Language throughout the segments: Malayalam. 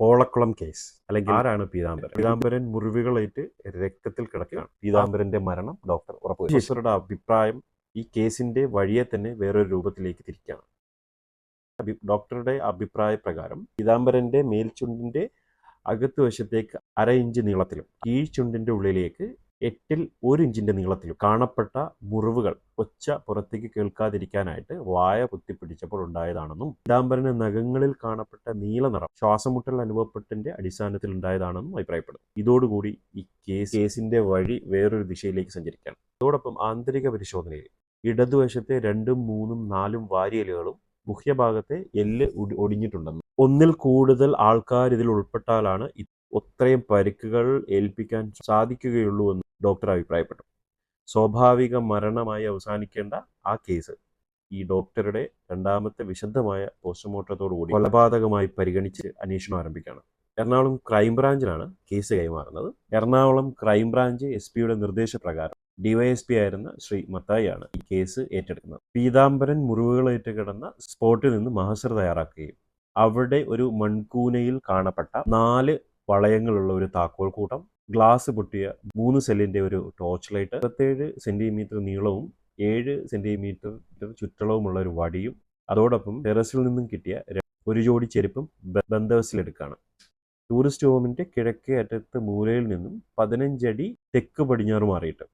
പോളക്കുളം കേസ്. അല്ലെങ്കിൽ ആരാണ് പീതാംബരൻ? പീതാംബരൻ മുറിവുകളേറ്റ് രക്തത്തിൽ കിടക്കുകയാണ്. പീതാംബരന്റെ മരണം ഡോക്ടർ ഉറപ്പ് പ്രൊഫസറുടെ അഭിപ്രായം ഈ കേസിന്റെ വഴിയെ തന്നെ വേറൊരു രൂപത്തിലേക്ക് തിരിക്കുകയാണ്. ഡോക്ടറുടെ അഭിപ്രായ പ്രകാരം പീതാംബരന്റെ മേൽചുണ്ടിന്റെ അകത്തുവശത്തേക്ക് അര ഇഞ്ച് നീളത്തിലും കീഴ്ചുണ്ടിന്റെ ഉള്ളിലേക്ക് എട്ടിൽ ഒരു ഇഞ്ചിന്റെ നീളത്തിൽ കാണപ്പെട്ട മുറിവുകൾ ഒച്ച പുറത്തേക്ക് കേൾക്കാതിരിക്കാനായിട്ട് വായ കുത്തിപ്പിടിച്ചപ്പോൾ ഉണ്ടായതാണെന്നും പീതാംബരന് നഖങ്ങളിൽ കാണപ്പെട്ട നീലനിറം ശ്വാസമുട്ടൽ അനുഭവപ്പെട്ടതിന്റെ അടിസ്ഥാനത്തിൽ ഉണ്ടായതാണെന്നും അഭിപ്രായപ്പെടുന്നു. ഇതോടുകൂടി ഈ കേസ് കേസിന്റെ വഴി വേറൊരു ദിശയിലേക്ക് സഞ്ചരിക്കുകയാണ്. അതോടൊപ്പം ആന്തരിക പരിശോധനയിൽ ഇടതുവശത്തെ രണ്ടും മൂന്നും നാലും വാരിയലുകളും മുഖ്യഭാഗത്തെ എല്ല് ഒടിഞ്ഞിട്ടുണ്ടെന്നും ഒന്നിൽ കൂടുതൽ ആൾക്കാർ ഇതിൽ ഉൾപ്പെട്ടാലാണ് അത്രയും പരിക്കുകൾ ഏൽപ്പിക്കാൻ സാധിക്കുകയുള്ളൂ എന്ന് ഡോക്ടർ അഭിപ്രായപ്പെട്ടു. സ്വാഭാവിക മരണമായി അവസാനിക്കേണ്ട ആ കേസ് ഈ ഡോക്ടറുടെ രണ്ടാമത്തെ വിശദമായ പോസ്റ്റ്മോർട്ടത്തോടുകൂടി കൊലപാതകമായി പരിഗണിച്ച് അന്വേഷണം ആരംഭിക്കുകയാണ്. എറണാകുളം ക്രൈംബ്രാഞ്ചിലാണ് കേസ് കൈമാറുന്നത്. എറണാകുളം ക്രൈംബ്രാഞ്ച് എസ് പിയുടെ നിർദ്ദേശപ്രകാരം ഡിവൈഎസ്പി ആയിരുന്ന ശ്രീ മത്തായിയാണ് ഈ കേസ് ഏറ്റെടുക്കുന്നത്. പീതാംബരൻ മുറിവുകളേറ്റ് കിടന്ന സ്പോട്ടിൽ നിന്ന് മഹസർ തയ്യാറാക്കുകയും അവിടെ ഒരു മൺകൂനയിൽ കാണപ്പെട്ട നാല് വളയങ്ങളുള്ള ഒരു താക്കോൽ കൂട്ടം ഗ്ലാസ് പൊട്ടിയ മൂന്ന് സെല്ലിന്റെ ഒരു ടോർച്ച് ലൈറ്റ് ഇരുപത്തേഴ് സെന്റിമീറ്റർ നീളവും ഏഴ് സെന്റിമീറ്റർ ചുറ്റളവുമുള്ള ഒരു വടിയും അതോടൊപ്പം ടെറസിൽ നിന്നും കിട്ടിയ ഒരു ജോഡി ചെരുപ്പും ബ- ബന്ധവസിലെടുക്കാണ് ടൂറിസ്റ്റ് ഹോമിന്റെ കിഴക്കേ അറ്റത്ത് മൂലയിൽ നിന്നും പതിനഞ്ചടി തെക്ക് പടിഞ്ഞാറ് മാറിയിട്ട്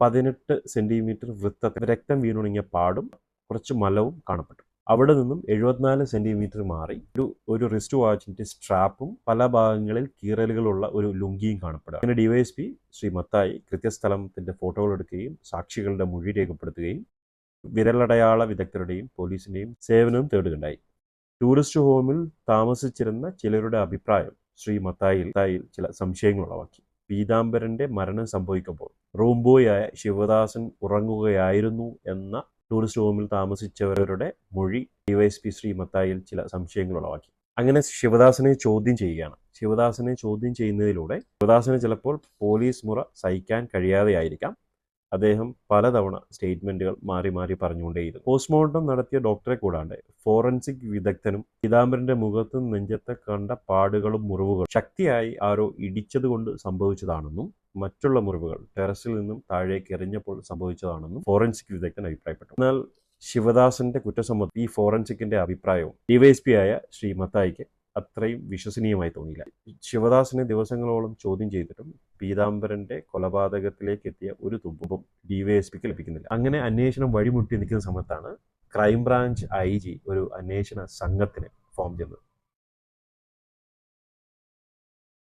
പതിനെട്ട് സെന്റിമീറ്റർ വൃത്തത്തിൽ രക്തം വീണുണങ്ങിയ പാടും കുറച്ച് മലവും കാണപ്പെട്ടു. അവിടെ നിന്നും എഴുപത്തിനാല് സെന്റിമീറ്റർ മാറി ഒരു ഒരു റിസ്റ്റ് വാച്ചിന്റെ സ്ട്രാപ്പും പല ഭാഗങ്ങളിൽ കീറലുകളുള്ള ഒരു ലുങ്കിയും കാണപ്പെടുക. അങ്ങനെ ഡിവൈഎസ്പി ശ്രീ മത്തായി കൃത്യസ്ഥലത്തിന്റെ ഫോട്ടോകൾ എടുക്കുകയും സാക്ഷികളുടെ മൊഴി രേഖപ്പെടുത്തുകയും വിരലടയാള വിദഗ്ധരുടെയും പോലീസിന്റെയും സേവനവും തേടുകയുണ്ടായി. ടൂറിസ്റ്റ് ഹോമിൽ താമസിച്ചിരുന്ന ചിലരുടെ അഭിപ്രായം ശ്രീ മത്തായിൽ ചില സംശയങ്ങൾ ഉളവാക്കി. പീതാംബരന്റെ മരണം സംഭവിക്കുമ്പോൾ റൂംബോയായ ശിവദാസൻ ഉറങ്ങുകയായിരുന്നു എന്ന ടൂറിസ്റ്റ് ഹോമിൽ താമസിച്ചവരുടെ മൊഴി ഡിവൈഎസ്പി ശ്രീ മത്തായിൽ ചില സംശയങ്ങൾ ഉളവാക്കി. അങ്ങനെ ശിവദാസനെ ചോദ്യം ചെയ്യുകയാണ്. ശിവദാസനെ ചോദ്യം ചെയ്യുന്നതിലൂടെ ശിവദാസന് ചിലപ്പോൾ പോലീസ് മുറ സഹിക്കാൻ കഴിയാതെയായിരിക്കാം. അദ്ദേഹം പലതവണ സ്റ്റേറ്റ്മെന്റുകൾ മാറി മാറി പറഞ്ഞുകൊണ്ടേയിരുന്നു. പോസ്റ്റ്മോർട്ടം നടത്തിയ ഡോക്ടറെ കൂടാണ്ട് ഫോറൻസിക് വിദഗ്ധനും പീതാംബരന്റെ മുഖത്തും നെഞ്ചത്തെ കണ്ട പാടുകളും മുറിവുകളും ശക്തിയായി ആരോ ഇടിച്ചതുകൊണ്ട് സംഭവിച്ചതാണെന്നും മറ്റുള്ള മുറിവുകൾ ടെറസിൽ നിന്നും താഴേക്ക് എറിഞ്ഞപ്പോൾ സംഭവിച്ചതാണെന്നും ഫോറൻസിക് വിദഗ്ധൻ അഭിപ്രായപ്പെട്ടു. എന്നാൽ ശിവദാസന്റെ കുറ്റസമ്മതം ഈ ഫോറൻസിക്കിന്റെ അഭിപ്രായവും ഡിവൈഎസ്പി ആയ ശ്രീ മത്തായിക്ക് അത്രയും വിശ്വസനീയമായി തോന്നിയില്ല. ശിവദാസിനെ ദിവസങ്ങളോളം ചോദ്യം ചെയ്തിട്ടും പീതാംബരന്റെ കൊലപാതകത്തിലേക്ക് എത്തിയ ഒരു തുമ്പും ഡിവൈഎസ്പിക്ക് ലഭിക്കുന്നില്ല. അങ്ങനെ അന്വേഷണം വഴിമുട്ടി നിൽക്കുന്ന സമയത്താണ് ക്രൈംബ്രാഞ്ച് ഐ ജി ഒരു അന്വേഷണ സംഘത്തിന് ഫോം ചെയ്യുന്നത്